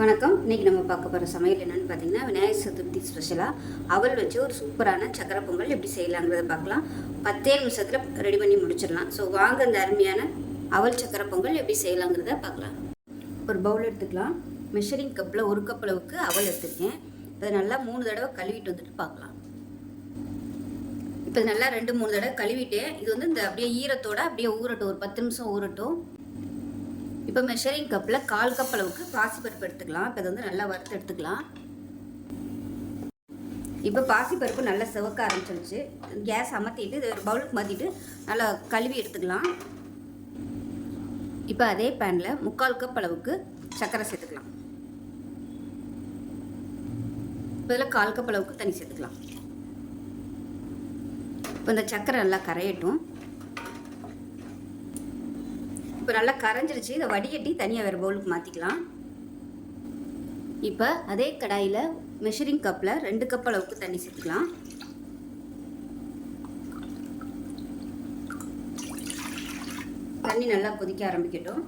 வணக்கம். இன்றைக்கி நம்ம பார்க்க போகிற சமையல் என்னென்னு பார்த்தீங்கன்னா விநாயகர் சதுர்த்தி ஸ்பெஷலாக அவல் வச்சு ஒரு சூப்பரான சக்கரை பொங்கல் எப்படி செய்யலாங்கிறத பார்க்கலாம். பத்தே நிமிஷத்தில் ரெடி பண்ணி முடிச்சிடலாம். ஸோ வாங்க இந்த அருமையான அவல் சக்கரை பொங்கல் எப்படி செய்யலாங்கிறத பார்க்கலாம். ஒரு பவுல் எடுத்துக்கலாம். மெஷரிங் கப்பில் ஒரு கப் அளவுக்கு அவல் எடுத்துருக்கேன். அதை நல்லா மூணு தடவை கழுவிட்டு வந்துட்டு பார்க்கலாம். இப்போ நல்லா ரெண்டு மூணு தடவை கழுவிட்டேன் இது வந்து இந்த அப்படியே ஈரத்தோட அப்படியே ஊறட்டும். ஒரு பத்து நிமிஷம் ஊறட்டும். இப்போ மெஷரிங் கப்பில் கால் கப் அளவுக்கு பாசிப்பருப்பு எடுத்துக்கலாம் இப்போ இதை வந்து நல்லா வறுத்து எடுத்துக்கலாம். இப்போ பாசிப்பருப்பு நல்லா சிவக்க ஆரம்பிச்சிருச்சு. கேஸ் அமர்த்திட்டு இது ஒரு பவுலுக்கு மாற்றிட்டு நல்லா கழுவி எடுத்துக்கலாம். இப்போ அதே பேனில் முக்கால் கப் அளவுக்கு சர்க்கரை சேர்த்துக்கலாம். இப்போ இதில் கால் கப் அளவுக்கு தண்ணி சேர்த்துக்கலாம். இப்போ இந்த சர்க்கரை நல்லா கரையட்டும். இப்போ நல்லா கரைஞ்சிருச்சு. இதை வடிகட்டி தனியாக வேறு பவுலுக்கு மாற்றிக்கலாம் இப்போ அதே கடாயில் மெஷரிங் கப்பில் ரெண்டு கப் அளவுக்கு தண்ணி சேர்த்துக்கலாம். தண்ணி நல்லா கொதிக்க ஆரம்பிக்கட்டும்.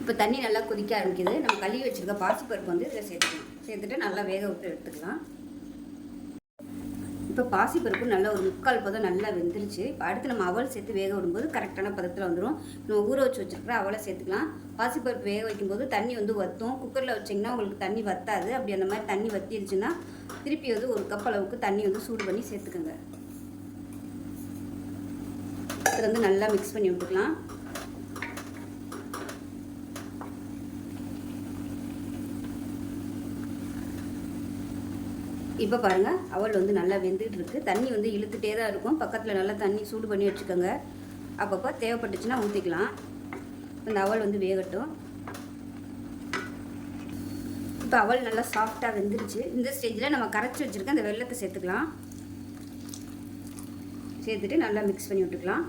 இப்போ தண்ணி நல்லா கொதிக்க ஆரம்பிக்குது. நம்ம கழுவி வச்சுருக்க பாசிப்பருப்பு வந்து இதில் சேர்த்துக்கலாம். சேர்த்துட்டு நல்லா வேக விட்டு எடுத்துக்கலாம். இப்போ பாசிப்பருப்பு நல்லா ஒரு முக்கால் பதம் நல்லா வெந்துருச்சு. இப்போ அடுத்து நம்ம அவல் சேர்த்து வேக விடும்போது கரெக்டான பதத்தில் வந்துடும் நம்ம ஊற வச்சு வச்சுருக்கிற அவலை சேர்த்துக்கலாம். பாசிப்பருப்பு வேக வைக்கும்போது தண்ணி வந்து வற்றும் குக்கரில் வச்சிங்கன்னா உங்களுக்கு தண்ணி வத்தாது. அப்படி அந்த மாதிரி தண்ணி வத்திருச்சுன்னா திருப்பி வந்து ஒரு கப் அளவுக்கு தண்ணி வந்து சூடு பண்ணி சேர்த்துக்கோங்க. இதில் வந்து நல்லா மிக்ஸ் பண்ணி விட்டுக்கலாம். இப்போ பாருங்கள் அவல் வந்து நல்லா வெந்துட்டு இருக்குது தண்ணி வந்து இழுத்துட்டே தான் இருக்கும். பக்கத்தில் நல்லா தண்ணி சூடு பண்ணி வச்சுக்கோங்க. அப்பப்போ தேவைப்பட்டுச்சுன்னா ஊற்றிக்கலாம் இந்த அவல் வந்து வேகட்டும். இப்போ அவல் நல்லா சாஃப்டாக வெந்துருச்சு. இந்த ஸ்டேஜில் நம்ம கரைச்சி வச்சுருக்க அந்த வெள்ளத்தை சேர்த்துக்கலாம். சேர்த்துட்டு நல்லா மிக்ஸ் பண்ணி விட்டுக்கலாம்.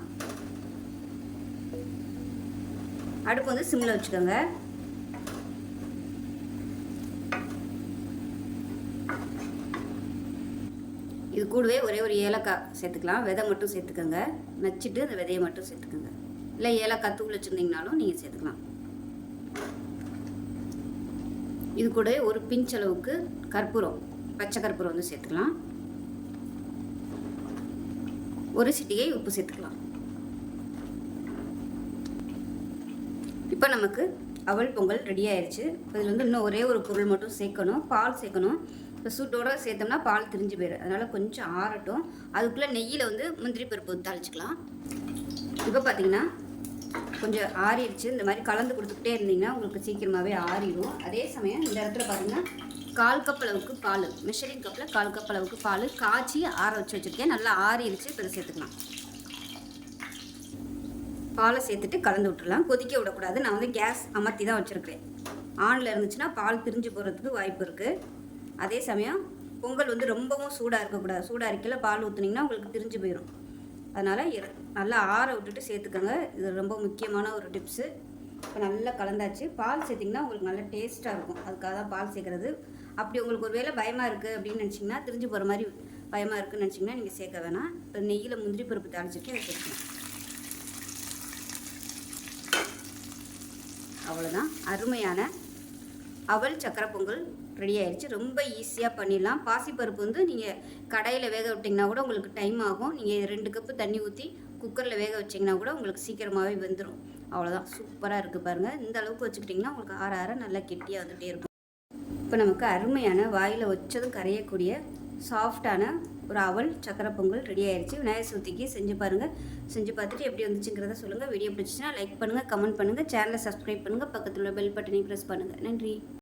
அடுப்பு வந்து சிம்மில் வச்சுக்கோங்க. இது கூடவே ஒரே ஒரு ஏலக்காய் சேர்த்துக்கலாம். விதை மட்டும் சேர்த்துக்கோங்க. நச்சுட்டு அந்த விதையை மட்டும் சேர்த்துக்கோங்க. இல்லை ஏலக்காய் தூள் வச்சுருந்தீங்கனாலும் நீங்கள் சேர்த்துக்கலாம். இது கூடவே ஒரு பிஞ்ச் அளவுக்கு கற்பூரம் பச்சை கற்பூரம் வந்து சேர்த்துக்கலாம். ஒரு சிட்டிகை உப்பு சேர்த்துக்கலாம். இப்போ நமக்கு அவல் பொங்கல் ரெடி ஆயிடுச்சு இதில் வந்து இன்னும் ஒரே ஒரு பொருள் மட்டும் சேர்க்கணும். பால் சேர்க்கணும். இப்போ சூட்டோட சேர்த்தோம்னா பால் திரிஞ்சு போயிடும் அதனால் கொஞ்சம் ஆறட்டும். அதுக்குள்ளே நெய்யில் வந்து முந்திரி பருப்பு தாளிச்சிக்கலாம். இப்போ பார்த்தீங்கன்னா கொஞ்சம் ஆறிடுச்சு. இந்த மாதிரி கலந்து கொடுத்துக்கிட்டே இருந்தீங்கன்னா உங்களுக்கு சீக்கிரமாகவே ஆறிடும் அதே சமயம் இந்த இடத்துல பார்த்தீங்கன்னா கால் கப் அளவுக்கு பால். மெஷரிங் கப்பில் கால் கப் அளவுக்கு பால். காய்ச்சி ஆற வச்சு வச்சுருக்கேன். நல்லா ஆறிடுச்சு. இப்போ சேர்த்துக்கலாம். பாலை சேர்த்துட்டு கலந்து விட்டுடலாம் கொதிக்க விடக்கூடாது. நான் வந்து கேஸ் அமர்த்தி தான் வச்சுருக்கேன் ஆனில் இருந்துச்சுன்னா பால் பிரிஞ்சு போகிறதுக்கு வாய்ப்பு இருக்குது அதே சமயம் பொங்கல் வந்து ரொம்பவும் சூடாக இருக்கக்கூடாது. சூடாக இருக்கல பால் ஊற்றுனீங்கன்னா உங்களுக்கு பிரிஞ்சு போயிடும் அதனால் நல்லா ஆற விட்டுட்டு சேர்த்துக்கோங்க. இது ரொம்ப முக்கியமான ஒரு டிப்ஸு. இப்போ நல்லா கலந்தாச்சு. பால் சேர்த்திங்கன்னா உங்களுக்கு நல்லா டேஸ்ட்டாக இருக்கும். அதுக்காக தான் பால் சேர்க்குறது. அப்படி உங்களுக்கு ஒரு வேளை பயமாக இருக்குது அப்படின்னு நினச்சிங்கன்னா திரிஞ்சு போகிற மாதிரி பயமாக இருக்குன்னு நினச்சிங்கன்னா நீங்கள் சேர்க்க வேணாம். இப்போ நெய்யில் முந்திரி பருப்பு தாளிச்சிருக்கேன் அதை சேர்க்கணும் அவ்வளோதான் அருமையான அவல் சக்கரை பொங்கல் ரெடி ஆயிடுச்சு ரொம்ப ஈஸியாக பண்ணிடலாம். பாசிப்பருப்பு வந்து நீங்கள் கடையில் வேக விட்டிங்கன்னா கூட உங்களுக்கு டைம் ஆகும். நீங்கள் ரெண்டு கப்பு தண்ணி ஊற்றி குக்கரில் வேக வச்சிங்கன்னா கூட உங்களுக்கு சீக்கிரமாகவே வெந்துடும் அவ்வளோதான் சூப்பராக இருக்குது பாருங்கள் இந்த அளவுக்கு வச்சுக்கிட்டிங்கன்னா உங்களுக்கு ஆற ஆற நல்லா கெட்டியாக வந்துகிட்டே இருக்கும். இப்போ நமக்கு அருமையான வாயில் வச்சதும் கரையக்கூடிய சாஃப்டான ஒரு அவல் சக்கரை பொங்கல் ரெடி ஆயிடுச்சு விநாயகர் சதுர்த்திக்கு செஞ்சு பாருங்கள் செஞ்சு பார்த்துட்டு எப்படி வந்துச்சுங்கிறத சொல்லுங்கள் வீடியோ பிடிச்சிச்சின்னா லைக் பண்ணுங்கள் கமெண்ட் பண்ணுங்கள் சேனலை சப்ஸ்கிரைப் பண்ணுங்கள் பக்கத்தில் உள்ள பெல் பட்டனை ப்ரெஸ் பண்ணுங்கள் நன்றி.